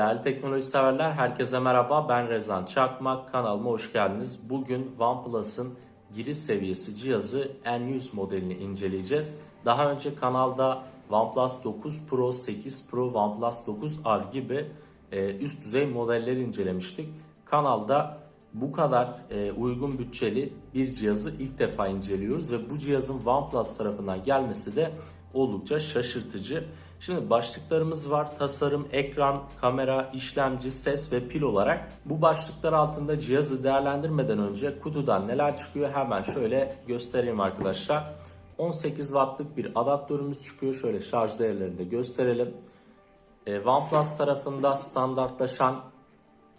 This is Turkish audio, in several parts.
Değerli teknoloji severler, herkese merhaba. Ben Rezan Çakmak. Kanalıma hoş geldiniz. Bugün OnePlus'ın giriş seviyesi cihazı N100 modelini inceleyeceğiz. Daha önce kanalda OnePlus 9 Pro, 8 Pro, OnePlus 9R gibi e, üst düzey modelleri incelemiştik. Kanalda bu kadar e, uygun bütçeli bir cihazı ilk defa inceliyoruz ve bu cihazın OnePlus tarafından gelmesi de oldukça şaşırtıcı. Şimdi başlıklarımız var. Tasarım, ekran, kamera, işlemci, ses ve pil olarak. Bu başlıklar altında cihazı değerlendirmeden önce kutudan neler çıkıyor hemen şöyle göstereyim arkadaşlar. 18 wattlık bir adaptörümüz çıkıyor. Şöyle şarj değerlerini de gösterelim. E, OnePlus tarafında standartlaşan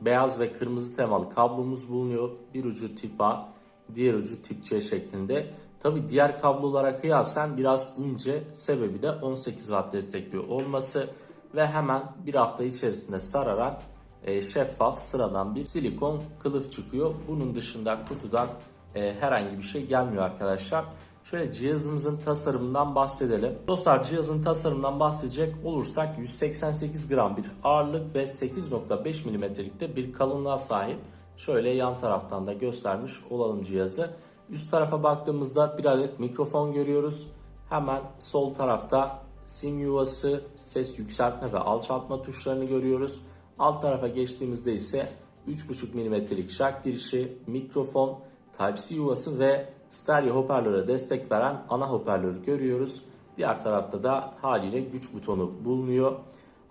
beyaz ve kırmızı temalı kablomuz bulunuyor. Bir ucu tip A, diğer ucu tip C şeklinde. Tabi diğer kablolara kıyasen biraz ince sebebi de 18 watt destekliyor olması ve hemen bir hafta içerisinde sararak e, şeffaf sıradan bir silikon kılıf çıkıyor. Bunun dışında kutudan e, herhangi bir şey gelmiyor arkadaşlar. Şöyle cihazımızın tasarımından bahsedelim. Dostlar cihazın tasarımından bahsedecek olursak 188 gram bir ağırlık ve 8.5 milimetrelikte bir kalınlığa sahip. Şöyle yan taraftan da göstermiş olalım cihazı. Üst tarafa baktığımızda bir adet mikrofon görüyoruz. Hemen sol tarafta sim yuvası, ses yükseltme ve alçaltma tuşlarını görüyoruz. Alt tarafa geçtiğimizde ise 3.5 mm'lik jack girişi, mikrofon, Type-C yuvası ve stereo hoparlöre destek veren ana hoparlörü görüyoruz. Diğer tarafta da haliyle güç butonu bulunuyor.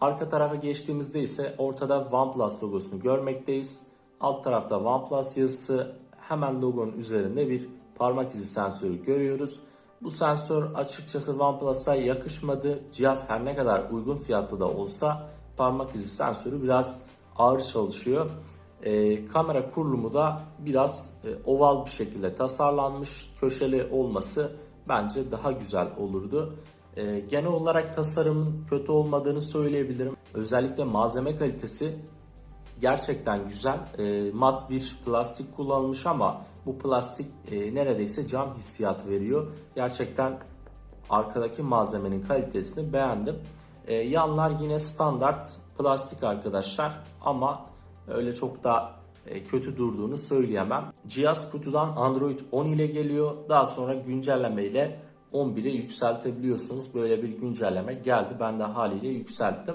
Arka tarafa geçtiğimizde ise ortada OnePlus logosunu görmekteyiz. Alt tarafta OnePlus yazısı, hemen logonun üzerinde bir parmak izi sensörü görüyoruz. Bu sensör açıkçası OnePlus'a yakışmadı. Cihaz her ne kadar uygun fiyatlı da olsa parmak izi sensörü biraz ağır çalışıyor. Ee, kamera kurulumu da biraz e, oval bir şekilde tasarlanmış. Köşeli olması bence daha güzel olurdu. Ee, genel olarak tasarımın kötü olmadığını söyleyebilirim. Özellikle malzeme kalitesi gerçekten güzel. E, mat bir plastik kullanılmış ama bu plastik e, neredeyse cam hissiyatı veriyor. Gerçekten arkadaki malzemenin kalitesini beğendim. E, yanlar yine standart plastik arkadaşlar ama öyle çok da e, kötü durduğunu söyleyemem. Cihaz kutudan Android 10 ile geliyor. Daha sonra güncelleme ile 11'e yükseltebiliyorsunuz. Böyle bir güncelleme geldi. Ben de haliyle yükselttim.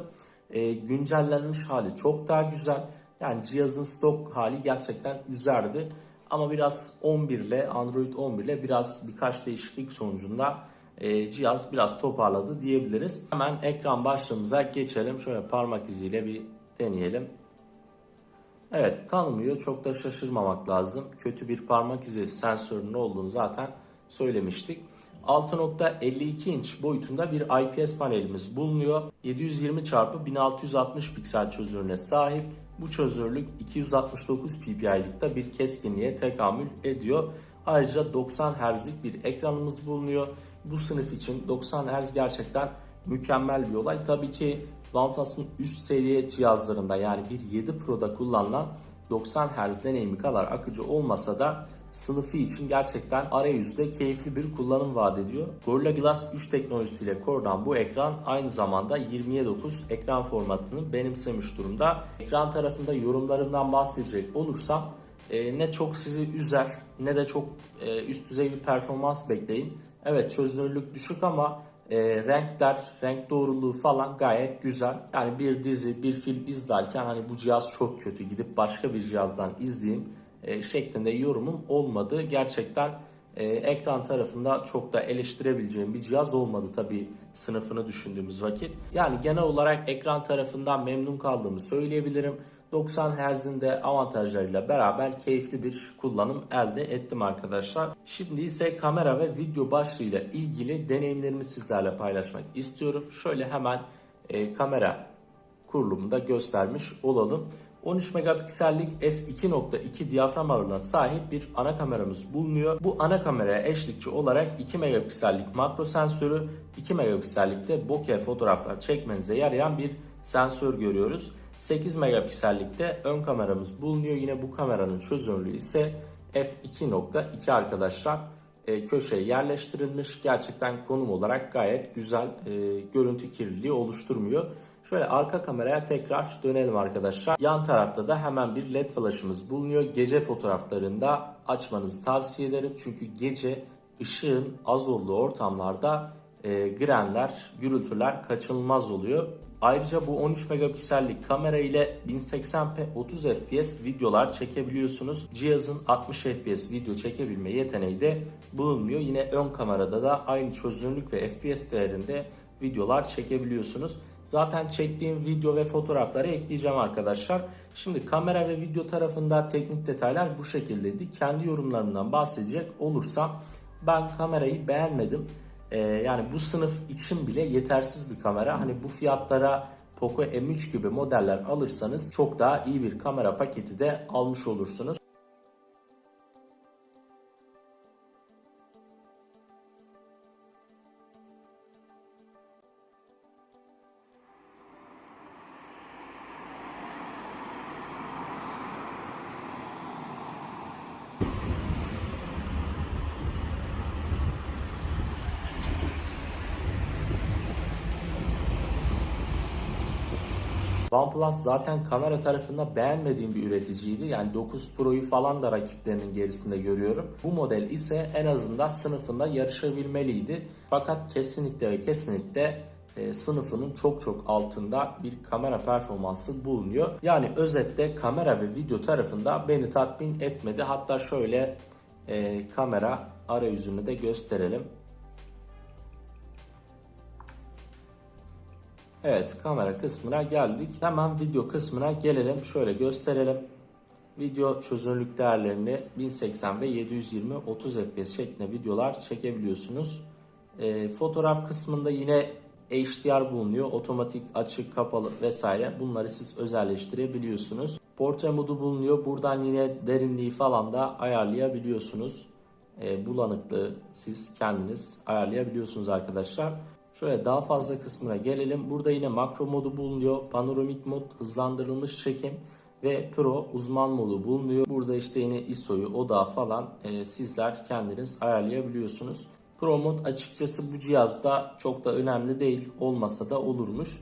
E, güncellenmiş hali çok daha güzel. Yani cihazın stok hali gerçekten güzeldi. Ama biraz 11 ile Android 11 ile biraz birkaç değişiklik sonucunda e, cihaz biraz toparladı diyebiliriz. Hemen ekran başlığımıza geçelim. Şöyle parmak iziyle bir deneyelim. Evet tanımıyor. Çok da şaşırmamak lazım. Kötü bir parmak izi sensörünün olduğunu zaten söylemiştik. 6.52 inç boyutunda bir IPS panelimiz bulunuyor. 720 x 1660 piksel çözünürlüğüne sahip. Bu çözünürlük 269 ppi'likte bir keskinliğe tekamül ediyor. Ayrıca 90 Hz'lik bir ekranımız bulunuyor. Bu sınıf için 90 Hz gerçekten mükemmel bir olay. Tabii ki OnePlus'ın üst seviye cihazlarında yani bir 7 Pro'da kullanılan 90 Hz deneyimi kadar akıcı olmasa da sınıfı için gerçekten arayüzde keyifli bir kullanım vaat ediyor. Gorilla Glass 3 teknolojisiyle korunan bu ekran aynı zamanda 20'ye 9 ekran formatını benimsemiş durumda. Ekran tarafında yorumlarımdan bahsedecek olursam e, ne çok sizi üzer ne de çok e, üst düzey bir performans bekleyin. Evet çözünürlük düşük ama e, renkler, renk doğruluğu falan gayet güzel. Yani bir dizi, bir film izlerken hani bu cihaz çok kötü gidip başka bir cihazdan izleyeyim e, şeklinde yorumum olmadı. Gerçekten e, ekran tarafında çok da eleştirebileceğim bir cihaz olmadı tabi sınıfını düşündüğümüz vakit. Yani genel olarak ekran tarafından memnun kaldığımı söyleyebilirim. 90 Hz'in de avantajlarıyla beraber keyifli bir kullanım elde ettim arkadaşlar. Şimdi ise kamera ve video başlığıyla ilgili deneyimlerimi sizlerle paylaşmak istiyorum. Şöyle hemen e, kamera kurulumunda göstermiş olalım. 13 megapiksellik f2.2 diyafram ağırlığına sahip bir ana kameramız bulunuyor. Bu ana kameraya eşlikçi olarak 2 megapiksellik makro sensörü, 2 megapiksellikte bokeh fotoğraflar çekmenize yarayan bir sensör görüyoruz. 8 megapiksellikte ön kameramız bulunuyor. Yine bu kameranın çözünürlüğü ise f2.2 arkadaşlar. E, köşeye yerleştirilmiş. Gerçekten konum olarak gayet güzel e, görüntü kirliliği oluşturmuyor. Şöyle arka kameraya tekrar dönelim arkadaşlar. Yan tarafta da hemen bir led flaşımız bulunuyor. Gece fotoğraflarında açmanızı tavsiye ederim. Çünkü gece ışığın az olduğu ortamlarda e, grenler, gürültüler kaçınılmaz oluyor. Ayrıca bu 13 megapiksellik kamera ile 1080p 30 fps videolar çekebiliyorsunuz. Cihazın 60 fps video çekebilme yeteneği de bulunuyor. Yine ön kamerada da aynı çözünürlük ve fps değerinde videolar çekebiliyorsunuz. Zaten çektiğim video ve fotoğrafları ekleyeceğim arkadaşlar. Şimdi kamera ve video tarafında teknik detaylar bu şekildeydi. Kendi yorumlarımdan bahsedecek olursam ben kamerayı beğenmedim. Ee, yani bu sınıf için bile yetersiz bir kamera. Hani bu fiyatlara Poco M3 gibi modeller alırsanız çok daha iyi bir kamera paketi de almış olursunuz. OnePlus zaten kamera tarafında beğenmediğim bir üreticiydi. Yani 9 Pro'yu falan da rakiplerinin gerisinde görüyorum. Bu model ise en azından sınıfında yarışabilmeliydi. Fakat kesinlikle ve kesinlikle e, sınıfının çok çok altında bir kamera performansı bulunuyor. Yani özetle kamera ve video tarafında beni tatmin etmedi. Hatta şöyle e, kamera arayüzünü de gösterelim. Evet kamera kısmına geldik. Hemen video kısmına gelelim. Şöyle gösterelim. Video çözünürlük değerlerini 1080 ve 720 30 fps şeklinde videolar çekebiliyorsunuz. E, fotoğraf kısmında yine HDR bulunuyor. Otomatik açık kapalı vesaire. Bunları siz özelleştirebiliyorsunuz. Portre modu bulunuyor. Buradan yine derinliği falan da ayarlayabiliyorsunuz. E, bulanıklığı siz kendiniz ayarlayabiliyorsunuz arkadaşlar. Şöyle daha fazla kısmına gelelim. Burada yine makro modu bulunuyor. Panoramik mod, hızlandırılmış çekim ve Pro uzman modu bulunuyor. Burada işte yine ISO'yu, odağı falan e, sizler kendiniz ayarlayabiliyorsunuz. Pro mod açıkçası bu cihazda çok da önemli değil. Olmasa da olurmuş.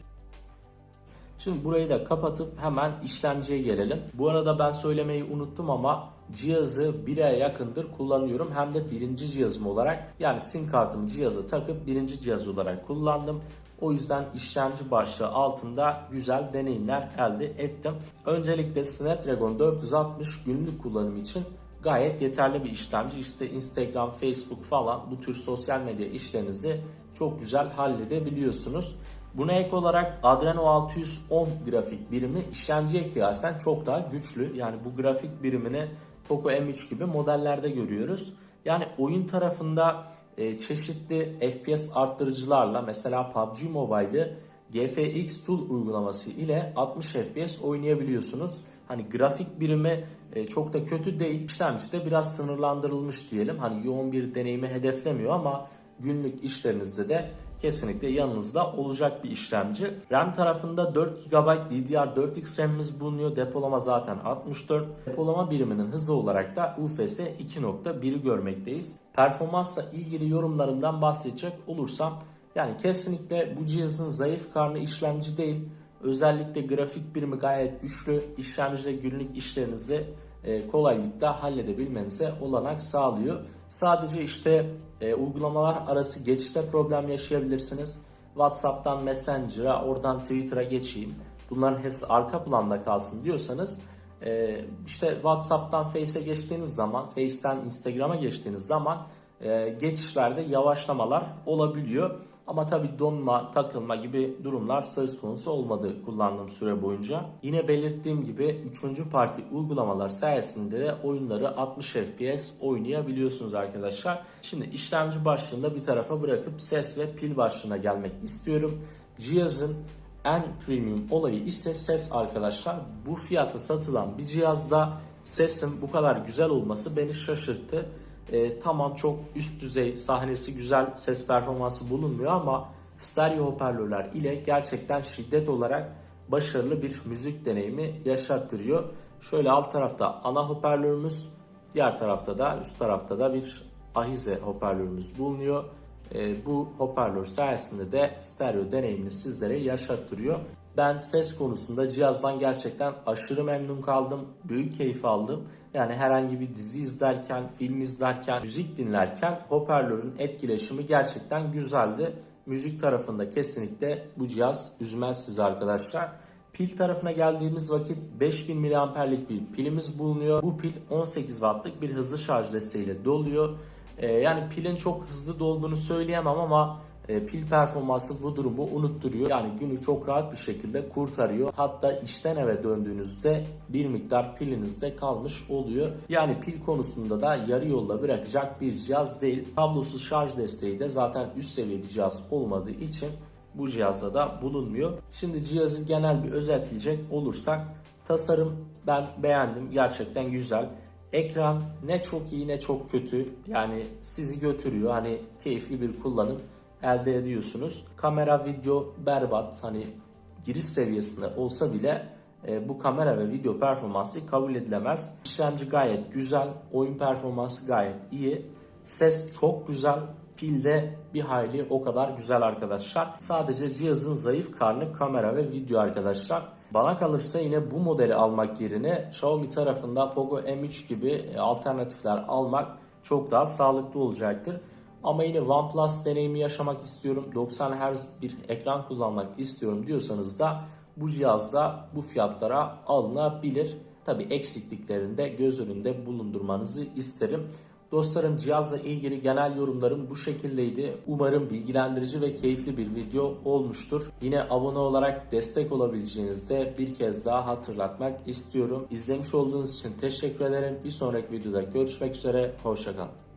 Şimdi burayı da kapatıp hemen işlemciye gelelim. Bu arada ben söylemeyi unuttum ama cihazı bir aya yakındır kullanıyorum. Hem de birinci cihazım olarak yani sim kartımı cihaza takıp birinci cihaz olarak kullandım. O yüzden işlemci başlığı altında güzel deneyimler elde ettim. Öncelikle Snapdragon 460 günlük kullanım için gayet yeterli bir işlemci. İşte Instagram, Facebook falan bu tür sosyal medya işlerinizi çok güzel halledebiliyorsunuz. Buna ek olarak Adreno 610 grafik birimi işlemciye kıyasen çok daha güçlü. Yani bu grafik birimini Poco M3 gibi modellerde görüyoruz. Yani oyun tarafında e, çeşitli FPS arttırıcılarla mesela PUBG Mobile'ı GFX Tool uygulaması ile 60 FPS oynayabiliyorsunuz. Hani grafik birimi e, çok da kötü değil. İşlemci de biraz sınırlandırılmış diyelim. Hani yoğun bir deneyimi hedeflemiyor ama günlük işlerinizde de kesinlikle yanınızda olacak bir işlemci. RAM tarafında 4 GB DDR4X RAM'imiz bulunuyor. Depolama zaten 64. Depolama biriminin hızı olarak da UFS 2.1'i görmekteyiz. Performansla ilgili yorumlarımdan bahsedecek olursam yani kesinlikle bu cihazın zayıf karnı işlemci değil. Özellikle grafik birimi gayet güçlü. İşlemcide günlük işlerinizi kolaylıkla halledebilmenize olanak sağlıyor. Sadece işte e, uygulamalar arası geçişte problem yaşayabilirsiniz. WhatsApp'tan Messenger'a, oradan Twitter'a geçeyim. Bunların hepsi arka planda kalsın diyorsanız e, işte WhatsApp'tan Face'e geçtiğiniz zaman, Face'ten Instagram'a geçtiğiniz zaman e, geçişlerde yavaşlamalar olabiliyor. Ama tabi donma, takılma gibi durumlar söz konusu olmadı kullandığım süre boyunca. Yine belirttiğim gibi 3. parti uygulamalar sayesinde de oyunları 60 FPS oynayabiliyorsunuz arkadaşlar. Şimdi işlemci başlığında bir tarafa bırakıp ses ve pil başlığına gelmek istiyorum. Cihazın en premium olayı ise ses arkadaşlar. Bu fiyata satılan bir cihazda sesin bu kadar güzel olması beni şaşırttı. E, tamam çok üst düzey sahnesi güzel ses performansı bulunmuyor ama stereo hoparlörler ile gerçekten şiddet olarak başarılı bir müzik deneyimi yaşattırıyor. Şöyle alt tarafta ana hoparlörümüz, diğer tarafta da üst tarafta da bir ahize hoparlörümüz bulunuyor. E, bu hoparlör sayesinde de stereo deneyimini sizlere yaşattırıyor. Ben ses konusunda cihazdan gerçekten aşırı memnun kaldım. Büyük keyif aldım. Yani herhangi bir dizi izlerken, film izlerken, müzik dinlerken hoparlörün etkileşimi gerçekten güzeldi. Müzik tarafında kesinlikle bu cihaz üzmez sizi arkadaşlar. Pil tarafına geldiğimiz vakit 5000 mAh'lik bir pilimiz bulunuyor. Bu pil 18 Watt'lık bir hızlı şarj desteğiyle doluyor. Ee, yani pilin çok hızlı dolduğunu söyleyemem ama e, pil performansı bu durumu unutturuyor. Yani günü çok rahat bir şekilde kurtarıyor. Hatta işten eve döndüğünüzde bir miktar pilinizde kalmış oluyor. Yani pil konusunda da yarı yolda bırakacak bir cihaz değil. Kablosuz şarj desteği de zaten üst seviye bir cihaz olmadığı için bu cihazda da bulunmuyor. Şimdi cihazı genel bir özetleyecek olursak tasarım ben beğendim. Gerçekten güzel. Ekran ne çok iyi ne çok kötü. Yani sizi götürüyor. Hani keyifli bir kullanım elde ediyorsunuz. Kamera, video berbat. Hani giriş seviyesinde olsa bile e, bu kamera ve video performansı kabul edilemez. İşlemci gayet güzel. Oyun performansı gayet iyi. Ses çok güzel. Pil de bir hayli o kadar güzel arkadaşlar. Sadece cihazın zayıf karnı kamera ve video arkadaşlar. Bana kalırsa yine bu modeli almak yerine Xiaomi tarafında Poco M3 gibi e, alternatifler almak çok daha sağlıklı olacaktır. Ama yine OnePlus deneyimi yaşamak istiyorum. 90 Hz bir ekran kullanmak istiyorum diyorsanız da bu cihazda bu fiyatlara alınabilir. Tabi eksikliklerini de göz önünde bulundurmanızı isterim. Dostlarım cihazla ilgili genel yorumlarım bu şekildeydi. Umarım bilgilendirici ve keyifli bir video olmuştur. Yine abone olarak destek olabileceğinizde bir kez daha hatırlatmak istiyorum. İzlemiş olduğunuz için teşekkür ederim. Bir sonraki videoda görüşmek üzere. Hoşçakalın.